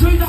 Sweet.